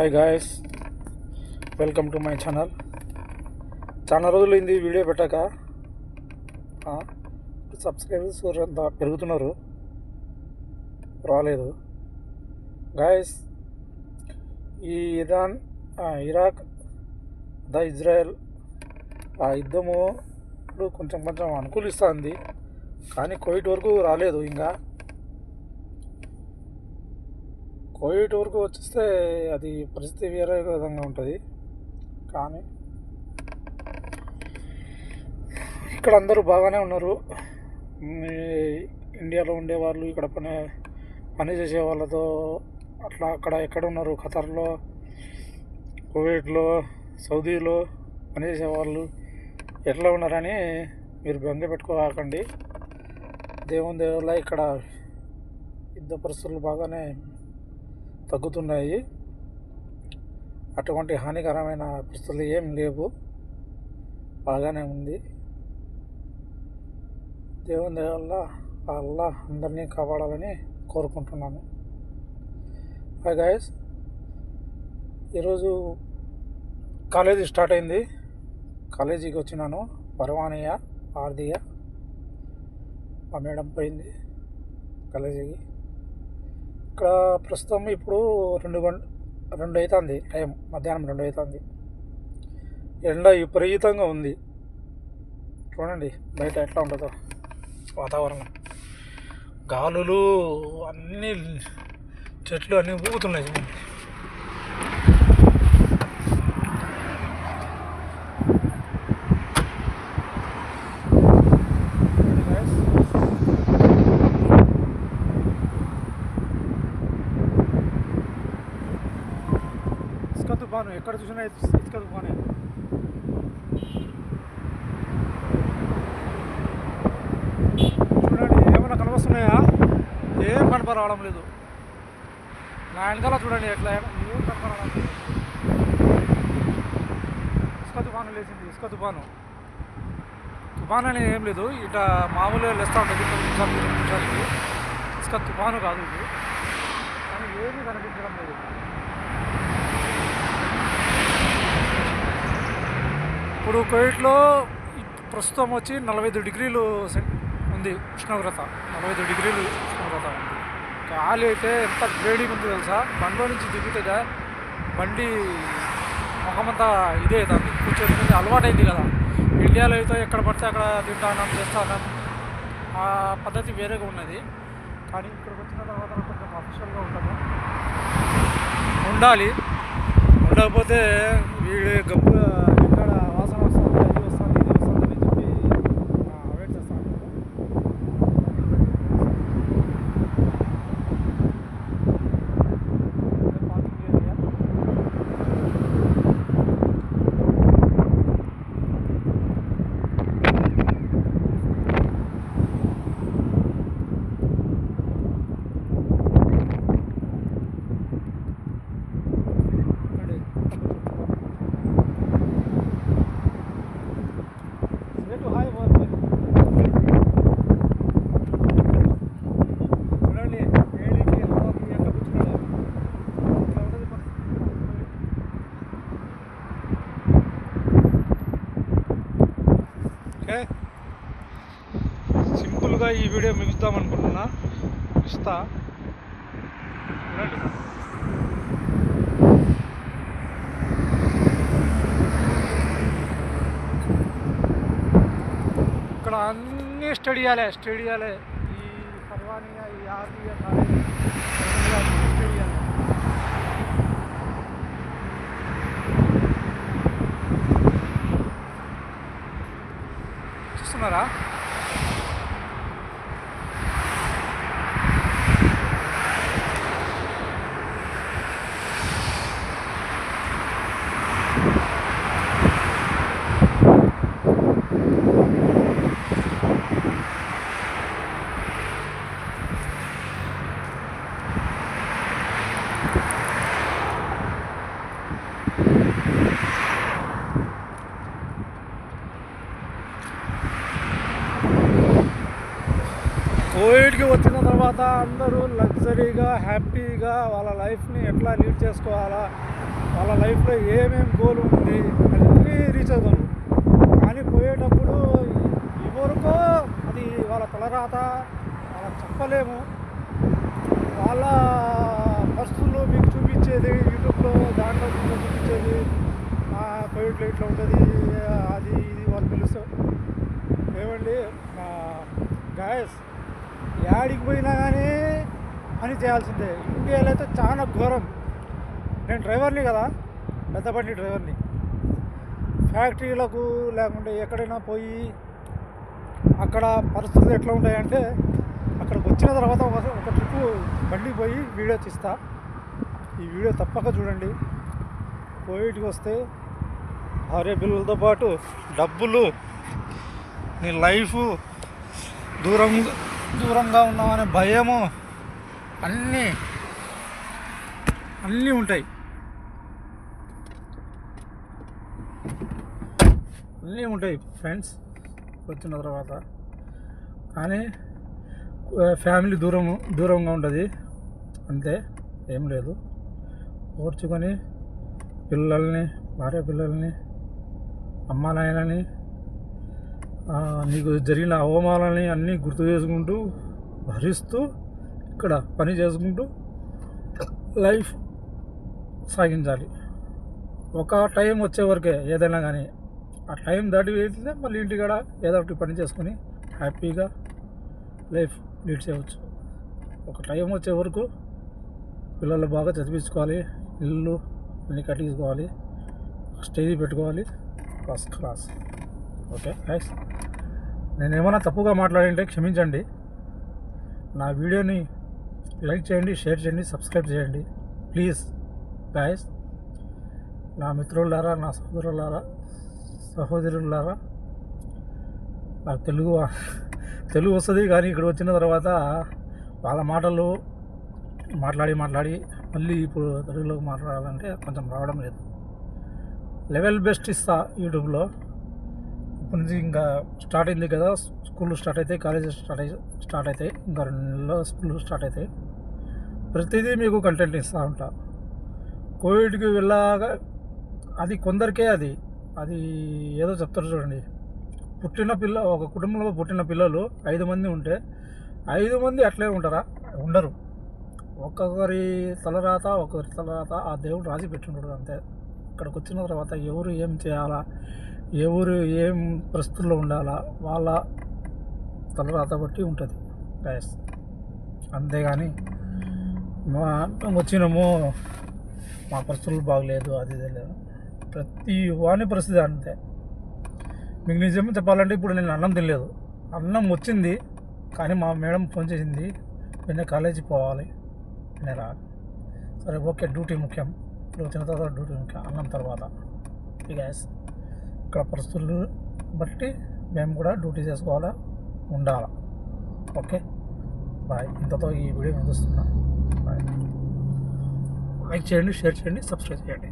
Hi guys welcome to my channel చాలా రోజులైంది video పెట్టాక. సబ్స్క్రైబర్స్ అంతా పెరుగుతున్నారు? రాలేదు. గాయస్ ఈ ఇరాన్ ఇరాక్ ద ఇజ్రాయెల్ ఆ యుద్ధము ఇప్పుడు కొంచెం కొంచెం అనుకూలిస్తుంది. కానీ కోవిడ్ వరకు రాలేదు ఇంకా. కోవిడ్ వరకు వచ్చేస్తే అది పరిస్థితి వేరే విధంగా ఉంటుంది. కానీ ఇక్కడ అందరూ బాగానే ఉన్నారు. మీ ఇండియాలో ఉండేవాళ్ళు ఇక్కడ పని పని చేసే వాళ్ళతో అట్లా అక్కడ ఎక్కడ ఉన్నారు? ఖతర్లో కువైట్లో సౌదీలో పనిచేసే వాళ్ళు ఎట్లా ఉన్నారని మీరు బెంగ పెట్టుకోకండి. దేవుని దేవుళ్ళ ఇక్కడ యుద్ధ పరిస్థితులు బాగానే తగ్గుతున్నాయి. అటువంటి హానికరమైన పరిస్థితులు ఏం లేవు. బాగానే ఉంది. దేవుని దయ అల్లా అందరినీ కాపాడాలని కోరుకుంటున్నాను. హాయ్ గాయస్ ఈరోజు కాలేజీ స్టార్ట్ అయింది. కాలేజీకి వచ్చినాను. పర్వానయ్య ఆర్దియ మా మేడం పోయింది కాలేజీకి. ఇక్కడ ప్రస్తుతం ఇప్పుడు రెండు గంట రెండు అవుతుంది టైం. మధ్యాహ్నం రెండు అవుతుంది ఎండ విపరీతంగా ఉంది. చూడండి బయట ఎట్లా ఉంటుందో వాతావరణం. గాలులు అన్నీ చెట్లు అన్నీ ఊగుతున్నాయి చూడండి ఇసుక తుఫాను ఎక్కడ చూసినా ఇసుక తుఫానే చూడండి ఏమైనా కనవస్తున్నాయా ఏం కనపరావడం లేదు. నా వెనకాల చూడండి ఎట్లా ఏం కనపరావడం లేదు. ఇసుక తుఫాను లేచింది ఇసుక తుఫాను. తుఫాన్ అని ఏం లేదు ఇట మామూలుగా లేస్తా ఉంటుంది నిమిషాలు నిమిషాలకి ఇసుక తుఫాను కాదు ఇది. కానీ ఏమీ కనిపించడం లేదు. ఇప్పుడు కోవిడ్లో ప్రస్తుతం వచ్చి నలభై ఐదు డిగ్రీలు ఉంది ఉష్ణోగ్రత. నలభై ఐదు డిగ్రీలు ఉష్ణోగ్రత ఉంది. గాలి అయితే ఎంత వేడిగా ఉంది తెలుసా? బండిలో నుంచి దిగుతుందా బండి మొహమంతా ఇదే అవుతుంది. కూర్చొని మీద అలవాటైంది కదా. ఇండియాలో అయితే ఎక్కడ పడితే అక్కడ తింటానం చేస్తానం. ఆ పద్ధతి వేరేగా ఉన్నది. కానీ ఇక్కడికి వచ్చిన తర్వాత కొంచెం అఫిషియల్గా ఉంటాము ఉండాలి. ఉండకపోతే వీడు గబ్బు ఇక్కడ వాసన వస్తుంది అది వస్తుంది ఇది వస్తుంది అని చెప్పి వెయిట్ చేస్తాను పార్కింగ్ ఏరియా సేటు హాయ్ బాల్ మరి చూడండి వేడికి హవాకి ఎట్లా కూర్చున్నాడు ఇట్లా ఉంటుంది పరిస్థితి. ఓకే సింపుల్గా ఈ వీడియో మిగుద్దాం అనుకుంటున్నా. ఇస్తా. ఇక్కడ అన్ని స్టడియాలే స్టడియాలే ఈ పర్వానియా ఈ ఆర్మీయా కాలేజ్ చూస్తున్నారా? తర్వాత అందరూ లగ్జరీగా హ్యాపీగా వాళ్ళ లైఫ్ని ఎట్లా లీడ్ చేసుకోవాలా వాళ్ళ లైఫ్లో ఏమేమి గోల్ ఉంది అన్నీ రీచ్ అవుతాము కానీ పోయేటప్పుడు ఎవరికో అది వాళ్ళ తలరాత వాళ్ళకి చెప్పలేము. వాళ్ళ పరిస్థితుల్లో మీకు చూపించేది యూట్యూబ్లో దాంట్లో చూపించేది కోవిడ్లో ఇట్లా ఉంటుంది అది ఇది వాళ్ళు పిలుస్తారు ఏమండి? గాయస్ యాడికి పోయినా కానీ పని చేయాల్సిందే. ఇండియాలో అయితే చాలా ఘోరం. నేను డ్రైవర్ని కదా పెద్ద బండి డ్రైవర్ని. ఫ్యాక్టరీలకు లేకుంటే ఎక్కడైనా పోయి అక్కడ పరిస్థితులు ఎట్లా ఉంటాయంటే అక్కడికి వచ్చిన తర్వాత ఒక ఒక ట్రిప్ బండి పోయి వీడియో తీస్తా. ఈ వీడియో తప్పక చూడండి. పోయిటికి వస్తే భార్య పిల్లలతో పాటు డబ్బులు నీ లైఫ్ దూరం దూరంగా ఉన్నామనే భయము అన్నీ అన్నీ ఉంటాయి. అన్నీ ఉంటాయి ఫ్రెండ్స్ వచ్చిన తర్వాత. కానీ ఫ్యామిలీ దూరము దూరంగా ఉంటుంది. అంతే ఏం లేదు. ఓర్చుకొని పిల్లల్ని భార్య పిల్లల్ని అమ్మ నాయనని నీకు జరిగిన అవమానాలని అన్నీ గుర్తు చేసుకుంటూ భరిస్తూ ఇక్కడ పని చేసుకుంటూ లైఫ్ సాగించాలి. ఒక టైం వచ్చే వరకే ఏదైనా కానీ ఆ టైం దాటి వెళ్తే మళ్ళీ ఇంటికాడ ఏదో ఒకటి పని చేసుకొని హ్యాపీగా లైఫ్ లీడ్ చేయవచ్చు. ఒక టైం వచ్చే వరకు పిల్లలు బాగా చదివించుకోవాలి ఇల్లు అన్నీ కట్టించుకోవాలి స్టేజ్ పెట్టుకోవాలి ఫస్ట్ క్లాస్. ఓకే థ్యాంక్స్ నేను ఏమైనా తప్పుగా మాట్లాడింటే క్షమించండి. నా వీడియోని లైక్ చేయండి షేర్ చేయండి సబ్స్క్రైబ్ చేయండి. ప్లీజ్ గాయస్ నా మిత్రులారా నా సహోదరులారా సహోదరులారా నాకు తెలుగు తెలుగు వస్తుంది కానీ ఇక్కడ వచ్చిన తర్వాత వాళ్ళ మాటలు మాట్లాడి మాట్లాడి మళ్ళీ ఇప్పుడు తెలుగులో మాట్లాడాలంటే కొంచెం రావడం లేదు. లెవెల్ బెస్ట్ ఇస్తా యూట్యూబ్లో. నుంచి ఇంకా స్టార్ట్ అయింది కదా స్కూల్ స్టార్ట్ అవుతాయి కాలేజెస్ స్టార్ట్ అయి స్టార్ట్ అవుతాయి ఇంకా రెండు నెలల్లో స్కూల్ స్టార్ట్ అవుతాయి ప్రతిదీ మీకు కంటెంట్ ఇస్తూ ఉంటా. కోవిడ్కి వెళ్ళాగా అది కొందరికే అది అది ఏదో చెప్తారు చూడండి. పుట్టిన పిల్ల ఒక కుటుంబంలో పుట్టిన పిల్లలు ఐదు మంది ఉంటే ఐదు మంది అట్లే ఉంటారా? ఉండరు. ఒక్కొక్కరి తలరాత ఒక్కొక్కరి తలరాత ఆ దేవుడు రాసి పెట్టుకుంటాడు అంతే. ఇక్కడికి వచ్చిన తర్వాత ఎవరు ఏం చేయాలా? ఎవరు ఏం పరిస్థితుల్లో ఉండాలా? వాళ్ళ తలరాత బట్టి ఉంటుంది గాయస్ అంతేగాని మా మేము వచ్చినాము మా పరిస్థితులు బాగలేదు అది ఇది లేదు. ప్రతి వాని పరిస్థితి అంతే. మీకు నిజమే చెప్పాలంటే ఇప్పుడు నేను అన్నం తినలేదు. అన్నం వచ్చింది కానీ మా మేడం ఫోన్ చేసింది నిన్న కాలేజీ పోవాలి నేను రా సరే ఓకే డ్యూటీ ముఖ్యం. ఇప్పుడు వచ్చిన తర్వాత డ్యూటీ ముఖ్యం అన్నం తర్వాత. గ్యాస్ అక్కడ పరిస్థితులు బట్టి మేము కూడా డ్యూటీ చేసుకోవాలా ఉండాలా. ఓకే? బాయ్. ఇంతతో ఈ వీడియో ముగిస్తున్నా. బాయ్. లైక్ చేయండి షేర్ చేయండి సబ్స్క్రైబ్ చేయండి.